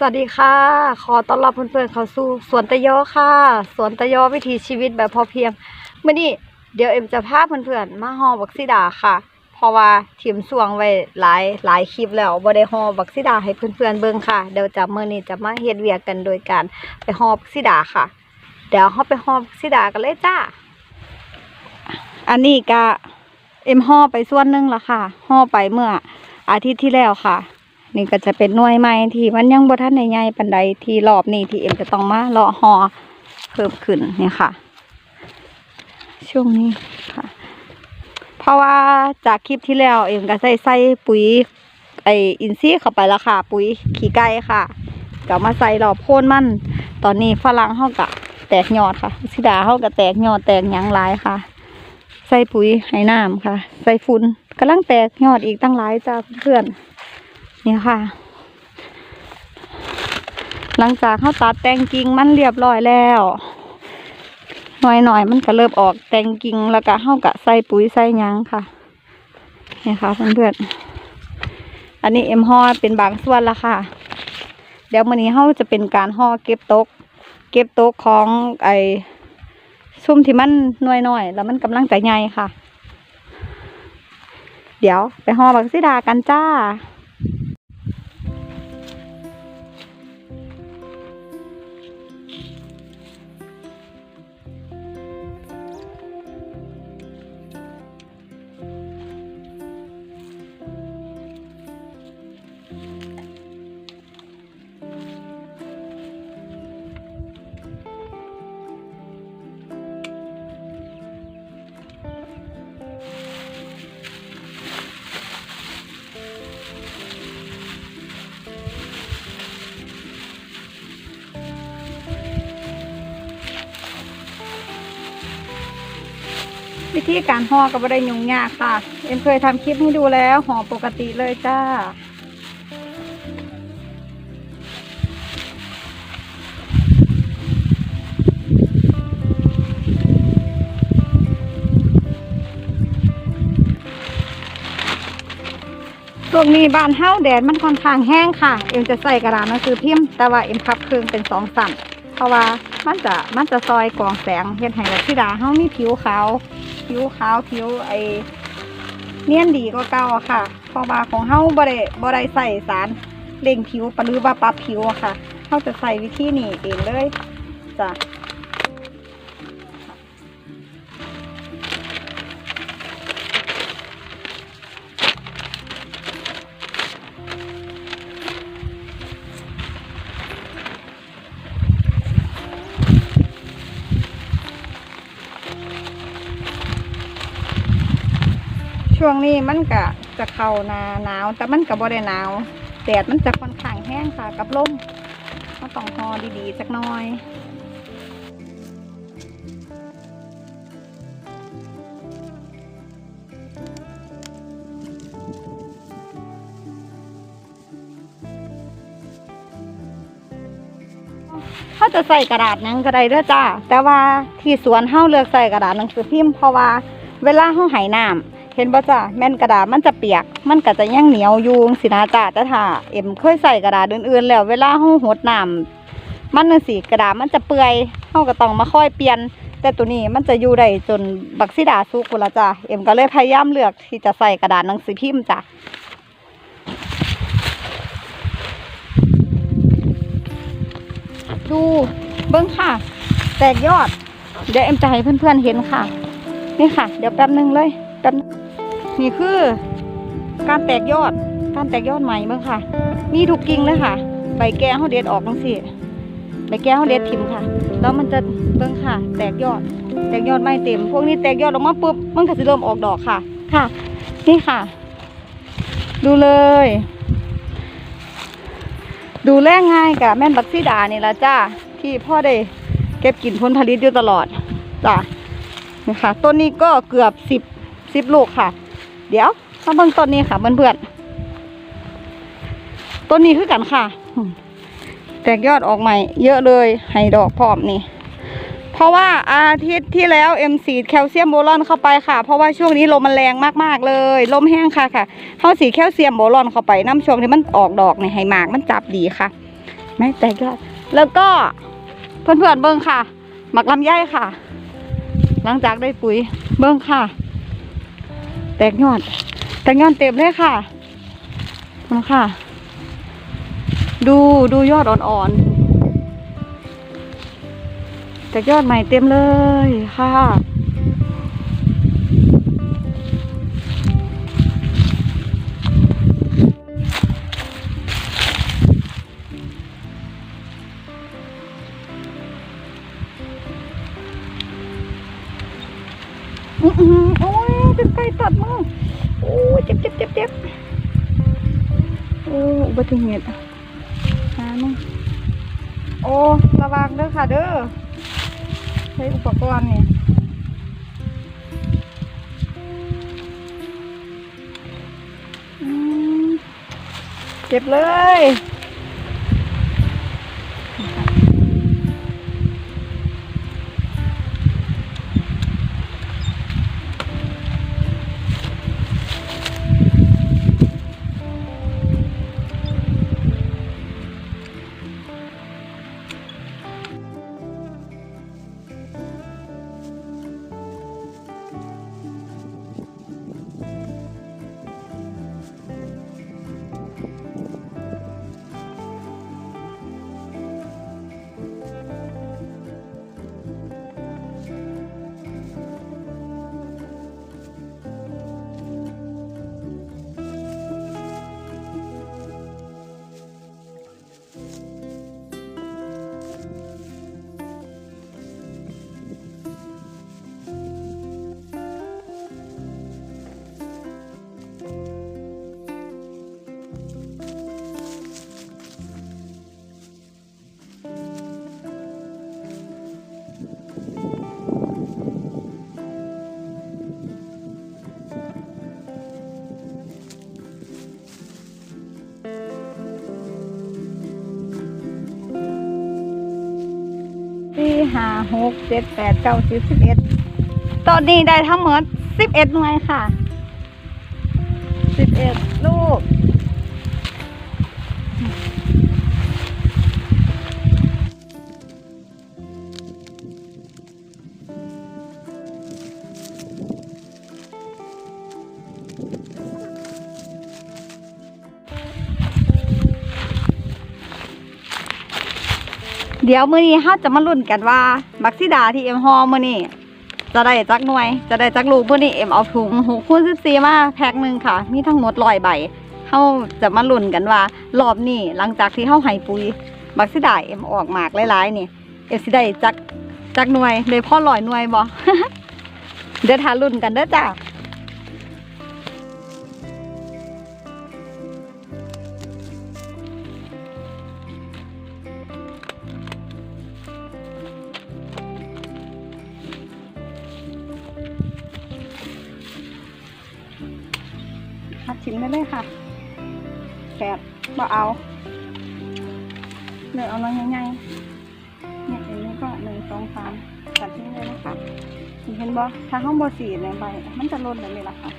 สวัสดีค่ะ ขอต้อนรับเพื่อนๆเข้าสู่สวนตะยอค่ะ สวนตะยอวิถีชีวิตแบบพอเพียงเมื่อนี้เดี๋ยวเอ็มจะพาเพื่อนๆมาห่อบักซิดาค่ะ เพราะว่าทีมสวงไว้หลายหลายคลิปแล้วบ่ได้ห่อบักซิดาให้เพื่อนๆเบิ่งค่ะ เดี๋ยวจะเมื่อนี้จะมาเฮ็ดเวียกกันโดยการไปห่อบักซิดาค่ะ เดี๋ยวเฮาไปห่อบักซิดากันเลยจ้า อันนี้ก็เอ็มห่อไปส่วนหนึงและค่ะห่อไปเมื่ออาทิตย์ที่แล้วค่ะ นี่ก็จะเป็นหน่วยใหม่ที่มันยังบ่ทันใหญ่ปานใดที่รอบนี้ที่เอ็มจะต้องมาเลาะหอเพิ่มขึ้นเนี่ยค่ะ ช่วงนี้ค่ะ เพราะว่าจากคลิปที่แล้วเอ็มก็ใส่ใส่ปุ๋ยไออินทรีย์เข้าไปแล้วค่ะ ปุ๋ยขี้ไก่ค่ะก็มาใส่รอบโคนมัน ตอนนี้ฝรั่งเฮากะแตกยอดค่ะสิดาเฮากะแตกยอดแตกยังหลายค่ะ ใส่ปุ๋ยให้น้ำค่ะ ใส่ฝุ่นกำลังแตกยอดอีกตั้งหลายจ้าเพื่อน นี่ค่ะ หลังจากเขาตัดแตงกิ่งมันเรียบร้อยแล้วหน่อยหน่อยมันก็เริ่มออกแตงกิ่งแล้วก็เขากะใส่ปุ๋ยใส่ยังค่ะนี่ค่ะเพื่อนๆอันนี้เอ็มห่อเป็นบางส่วนละค่ะ เดี๋ยววันนี้เขาจะเป็นการห่อเก็บตก เก็บตกของไอ้ซุ่มที่มันหน่วยหน่อยๆแล้วมันกำลังจะใหญ่ค่ะ เดี๋ยวไปห่อบักซิดากันจ้า ธีการห่อก็ไม่ได้ยุ่งยากค่ะ เอ็มเคยทำคลิปให้ดูแล้วห่อปกติเลยจ้าช่วงนี้บ้านเฮ้าแดดมันค่อนข้างแห้งค่ะ เอ็มจะใส่กระดาษหนังสือพิมพ์แต่ว่าเอ็มพับเครื่องเป็นสองสั่น เพราะว่ามันจะมันจะซอยกองแสงเห็นให้แบบที่ดาเฮามีผิวขาวผิวขาวผิวไอเนียนดีก็เก่าค่ะเพราะว่าของเฮาบ่ได้บ่ได้ใส่สารเล่งผิวปะหรือว่าปรับผิวอะค่ะเฮาจะใส่วิธีนี้เองเลยจ้ะ ช่วงนี้มันก็จะเข้าหนาหนาว แต่มันก็บ่ได้หนาวแดดมันจะค่อนข้างแห้งค่ะกับลมก็ต้องหอดีๆสักหน่อยเขาจะใส่กระดาษนังก็ได้เด้อจ้า แต่ว่าที่สวนเฮาเลือกใส่กระดาษหนังสือพิมพ์เพราะว่าเวลาเฮาไหน้ำ เห็นบ่จ้าแม่นกระดาษมันจะเปียก มันก็จะยังเหนียวยู่สินะจ้าแต่ถ้าเอ็มเคยใส่กระดาษอื่นๆแล้ว เวลาเฮาหดน้ำมันจังซี่กระดาษมันจะเปื่อยเฮาก็ต้องมาค่อยเปลี่ยน แต่ตัวนี้มันจะอยู่ได้จนบักซิดาสุกุละจ้าเอ็มก็เลยพยายามเลือกที่จะใส่กระดาษหนังสือพิมพ์จ้าดูเบิ้งค่ะ แตกยอด เดี๋ยวเอ็มจะให้เพื่อนๆเห็นค่ะ นี่ค่ะ เดี๋ยวแป๊บนึงเลยแป๊บ นี่คือการแตกยอด การแตกยอดใหม่เบิ้งค่ะ มีทุกกิ่งเลยค่ะ ใบแก้วเขาเด็ดออกจังสิใบแก้วเขาเด็ดทิมค่ะ แล้วมันจะเบิ้งค่ะ แตกยอด แตกยอดไม่เต็ม พวกนี้แตกยอดออกมาปุ๊บ มันก็จะเริ่มออกดอกค่ะ ค่ะ นี่ค่ะ ดูเลย ดูแลง่ายกับแม่นบักซีดานี่ละจ้า ที่พ่อได้เก็บกินผลผลิตอยู่ตลอด จ้านี่ค่ะต้นนี้ก็เกือบสิบสิบลูกค่ะ เดี๋ยวมาเบิ่งต้นนี้ค่ะเพื่อนๆต้นนี้คือกันค่ะ แตกยอดออกใหม่ เยอะเลยให้ดอกพร้อมนี่ เพราะว่าอาทิตย์ที่แล้วเอ็มสีแคลเซียมโบรอนเข้าไปค่ะ เพราะว่าช่วงนี้ลมมันแรงมากๆเลย ลมแห้งค่ะค่ะเข้าสีแคลเซียมโบรอนเข้าไปน้ำช่วงที่มันออกดอกเนี่ยให้หมากมันจับดีค่ะไม่แตกยอด แล้วก็เพื่อนๆเบิ้งค่ะ หมักลำไยค่ะ หลังจากได้ปุ๋ยเบิ้งค่ะ แตกยอด แตกยอดเต็มเลยค่ะมาค่ะ ดูดูยอดอ่อนๆ แตกยอดใหม่เต็มเลยค่ะอื้อหือ ยเป็นไก่ตัดมือโอ้เจ็บเจ็บเจ็บเจ็บโอ้อุบัติเหตุหามึงโอ้ระวังเด้อค่ะเด้อใช้อุปกรณ์นี่เจ็บเลย หกเจ็ดแปดเก้าสิบสิบเอ็ดตอนนี้ได้ทั้งหมดสิบเอ็ดหน่วยค่ะสิบเอ็ดลูก เดี๋ยวมื้อนี้เฮาจะมาลุ้นกันว่าบักซิดาที่เอ็มฮอมื้อนี้จะได้จักหน่วย จะได้จักลูกมื้อนี้เอ็มเอาถุง6คูณ14มาแพ็คหนึ่งค่ะ มีทั้งหมด100ใบเฮาจะมาลุ้นกันว่ารอบนี้หลังจากที่เฮาให้ปุ๋ยบักซิดาเอ็มออกหมากหลายๆนี่เอ็มสิได้จักจักหน่วยเลยพ่อ100หน่วยบ่เดี๋ยวทาลุ้นกันเด้อจ้า กินได้เลยค่ะแปดบ่เอาเลยเอาน้อยง่ายๆเนี่ยอันนี้ก็หนึ่งสองสามตัดทิ้งเลยนะคะเห็นบ่ถ้าห้องบสีในใบ มันจะล่นเลยไหมล่ะค่ะ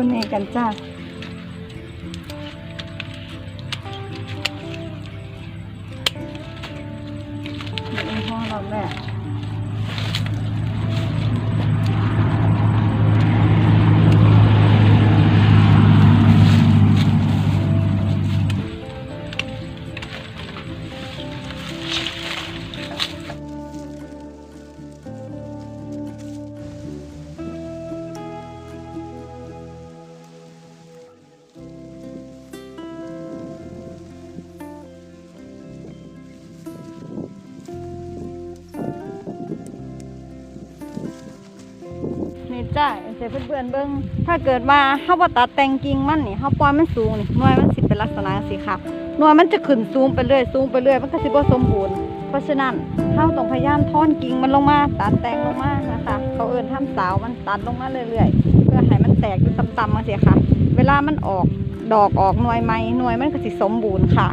ตัวแน่กันจ้า จ้าเสียเพื่อนๆเบิ้งถ้าเกิดว่าเฮาบ่ตัดแต่งกิ่งมันนี่เฮาปล่อยมันสูงนี่หน่วยมันสิเป็นลักษณะสิค่ะหน่วยมันจะขึ้นสูงไปเรื่อยสูงไปเรื่อยมันก็สิบ่สมบูรณ์เพราะฉะนั้นเฮาต้องพยายามท่อนกิ่งมันลงมาตัดแต่งลงมานะคะเขาเอิ้นทำสาวมันตัดลงมาเรื่อยๆเพื่อให้มันแตกอยู่ต่ำๆมาเสียค่ะ เวลามันออกดอกออกหน่วยใหม่หน่วยมันก็สิสมบูรณ์ค่ะ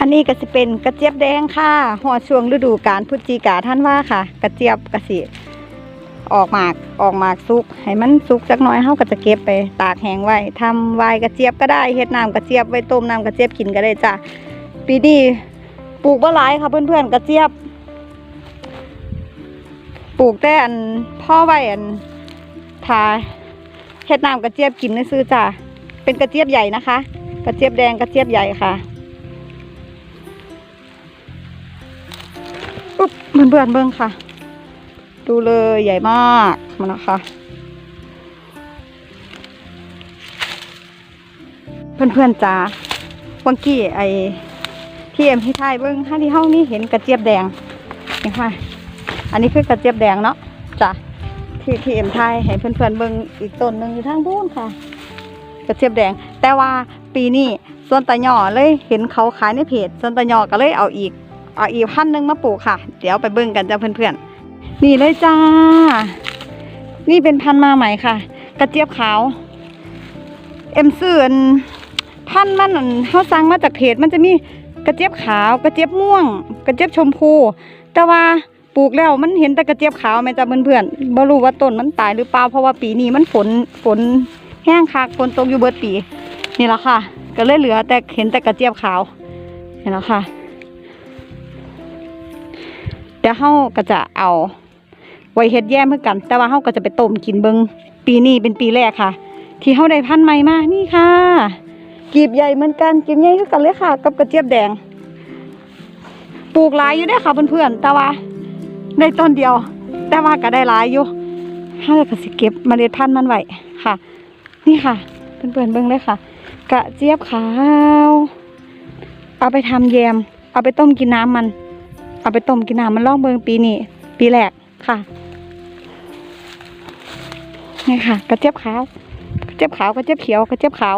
อันนี้ก็จะเป็นกระเจี๊ยบแดงค่ะหัวช่วงฤดูกาลพฤศจิกาท่านว่าค่ะ กระเจี๊ยบกระสิออกหมากออกหมากสุกให้มันสุกจักน้อยเฮาก็จะเก็บไปตากแห้งไว้ทำไวน์กระเจี๊ยบก็ได้เฮ็ดน้ำกระเจี๊ยบไว้ต้มน้ำกระเจี๊ยบกินก็ได้จ้ะปีนี้ปลูกบ่หลายค่ะเพื่อนๆกระเจี๊ยบ ปลูกแต่อันพ่อไว้อันทาเฮ็ดน้ำกระเจี๊ยบกินซื้อจ้ะเป็นกระเจี๊ยบใหญ่นะคะ กระเจี๊ยบแดงกระเจี๊ยบใหญ่ค่ะ เพื่อนๆเบิ้งค่ะ ดูเลยใหญ่มากมันนะคะเพื่อนๆจ้าวังกี้ไอที่เอ็มที่ไทยเบิ้งถ้าที่ห้องนี้เห็นกระเจี๊ยบแดงนี่ค่ะ อันนี้คือกระเจี๊ยบแดงเนาะจ้ะที่ที่เอ็มไทยให้เพื่อนๆเบิ้งอีกต้นหนึ่งอยู่ทางบูนค่ะ กระเจี๊ยบแดง แต่ว่าปีนี้ส่วนตะหย่อเลยเห็นเขาขายในเพจส่วนตะหย่อก็เลยเอาอีก เอาอีกพันหนึ่งมาปลูกค่ะ เดี๋ยวไปเบิ่งกันจ้าเพื่อนๆ นี่เลยจ้า นี่เป็นพันมาใหม่ค่ะ กระเจี๊ยบขาว เอ็มซื้อนพันมันเขาสั่งมาจากเพจมันจะมีกระเจี๊ยบขาว กระเจี๊ยบม่วง กระเจี๊ยบชมพู แต่ว่าปลูกแล้วมันเห็นแต่กระเจี๊ยบขาวแม่จ้าเพื่อนๆบ่รู้ว่าต้นมันตายหรือเปล่าเพราะว่าปีนี้มันฝนฝนแห้งคักฝนตกอยู่เบิดปี นี่แหละค่ะ ก็เลยเหลือแต่เห็นแต่กระเจี๊ยบขาวเห็นแล้วค่ะ ดี๋ยวเฮาก็จะเอาไว้เฮ็ดแยมเพื่อกัน แต่ว่าเฮาก็จะไปต้มกินเบิงปีนี้เป็นปีแรกค่ะ ที่เฮาได้พันธุ์ใหม่มานี่ค่ะกีบใหญ่เหมือนกันกีบใหญ่คือกันเลยค่ะ กับกระเจี๊ยบแดง ปลูกหลายอยู่ได้ค่ะเพื่อนๆแต่ว่าได้ต้นเดียว แต่ว่าก็ได้หลายอยู่เฮาก็สิเก็บเมล็ดพันธุ์มันไว้ค่ะ นี่ค่ะเพื่อนๆเบิ่งเลยค่ะ กระเจี๊ยบขาว เอาไปทำแยม เอาไปต้มกินน้ำมัน เอาไปต้มกินน้ำมันลองเบิงปีนี้ปีแรกค่ะนี่ค่ะ กระเจี๊ยบขาวกระเจี๊ยบขาวกระเจี๊ยบเขียวกระเจี๊ยบขาว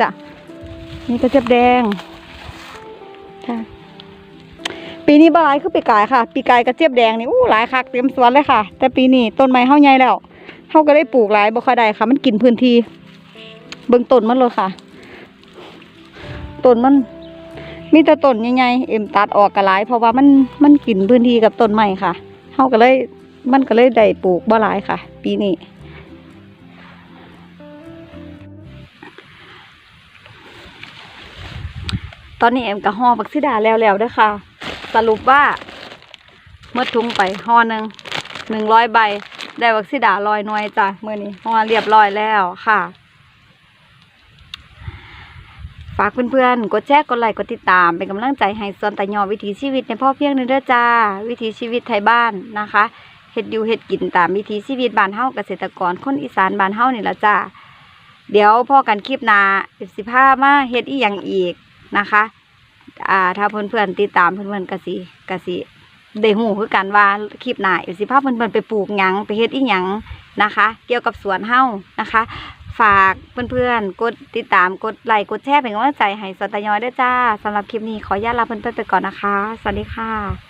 จ้ะนี่กระเจี๊ยบแดงค่ะปีนี้บ่หลายคือปีกายค่ะ ปีกายกระเจี๊ยบแดงนี่อู้หลายคักเต็มสวนเลยค่ะ แต่ปีนี้ต้นไม้เฮาใหญ่แล้วเฮาก็ได้ปลูกหลายบ่ค่อยได้ค่ะ มันกินพื้นที่เบิ่งต้นมันเลยค่ะต้นมัน มีแต่ต้นใหญ่ๆเอ็มตัดออกกระหลายเพราะว่ามันมันกินพื้นที่กับต้นไม้ค่ะเฮาก็เลยมันก็เลยได้ปลูกบ่หลายค่ะ ปีนี้ตอนนี้เอ็มก็ห่อบักซิดาแล้วแล้วเด้ค่ะ สรุปว่าเมื่อทุ่งไปห่อหนึ่งหนึ่งร้อยใบ ได้บักซิดาลอยหน่วยจ้ะเมื่อนี้ห่อเรียบร้อยแล้วค่ะ ฝากเพื่อนๆ กดแชร์กดไลค์กดติดตาม เป็นกำลังใจให้ส่วนตะยอวิถีชีวิตในพ่อเพียงนึงเด้อจ้า วิถีชีวิตไทยบ้านนะคะเฮ็ดอยู่เฮ็ดกินตามวิถีชีวิตบ้านเฮาเกษตรกรคนอีสานบ้านเฮานี่ละจ้าเดี๋ยวพอกันคลิปหน้าสิพามาเฮ็ดอีหยังอีกนะคะอ่าถ้าเพื่อนๆติดตามเพื่อนๆกสิกสิได้ฮู้คือกันว่าคลิปหน้าสิพาเพื่อนๆไปปลูกหยังไปเฮ็ดอีหยังนะคะ เกี่ยวกับสวนเฮ้านะคะ ฝากเพื่อนๆ กดติดตามกดไลค์กดแชร์เป็นกำลังใจให้สตยอยด้วยจ้าสำหรับคลิปนี้ขออนุญาตลาเพื่อนๆไปก่อนนะคะ สวัสดีค่ะ